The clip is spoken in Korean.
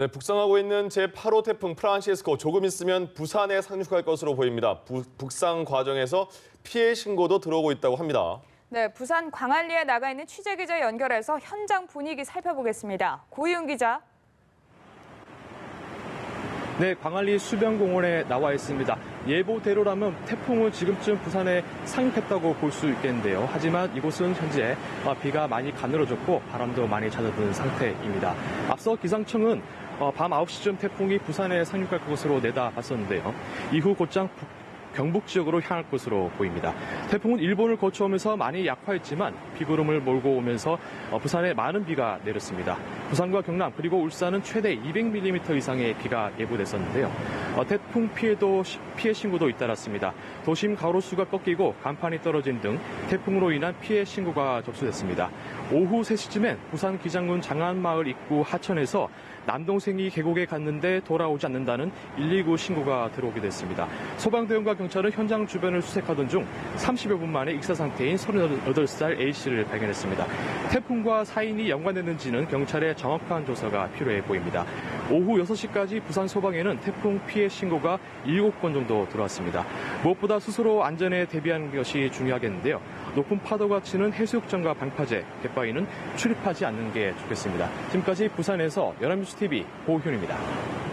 네, 북상하고 있는 제8호 태풍 프란시스코 조금 있으면 부산에 상륙할 것으로 보입니다. 부- 북상 과정에서 피해 신고도 들어오고 있다고 합니다. 네, 부산 광안리에 나가 있는 취재 기자 연결해서 현장 분위기 살펴보겠습니다. 고희훈 기자. 네, 광안리 수변공원에 나와 있습니다. 예보대로라면 태풍은 지금쯤 부산에 상륙했다고 볼 수 있겠는데요. 하지만 이곳은 현재 어, 비가 많이 가늘어졌고 바람도 많이 잦아든 상태입니다. 앞서 기상청은 어, 밤 9시쯤 태풍이 부산에 상륙할 것으로 내다봤었는데요. 이후 곧장 북- 경북 지역으로 향할 것으로 보입니다. 태풍은 일본을 거쳐오면서 많이 약화했지만 비구름을 몰고 오면서 어, 부산에 많은 비가 내렸습니다. 부산과 경남 그리고 울산은 최대 200mm 이상의 비가 예보됐었는데요. 어, 태풍 피해도 시- 피해 신고도 잇따랐습니다. 도심 가로수가 꺾이고 간판이 떨어진 등 태풍으로 인한 피해 신고가 접수됐습니다. 오후 3시쯤엔 부산 기장군 장안마을 입구 하천에서 남동생이 계곡에 갔는데 돌아오지 않는다는 119 신고가 들어오게 됐습니다. 소방대원과 경찰은 현장 주변을 수색하던 중 30여 분 만에 익사 상태인 38살 A씨를 발견했습니다. 태풍과 사인이 연관됐는지는 경찰의 정확한 조사가 필요해 보입니다. 오후 6시까지 부산 소방에는 태풍 피해 신고가 7건 정도 들어왔습니다. 무엇보다 스스로 안전에 대비하는 것이 중요하겠는데요. 높은 파도가 치는 해수욕장과 방파제, 갯바위는 출입하지 않는 게 좋겠습니다. 지금까지 부산에서 연합뉴스TV 고효입니다.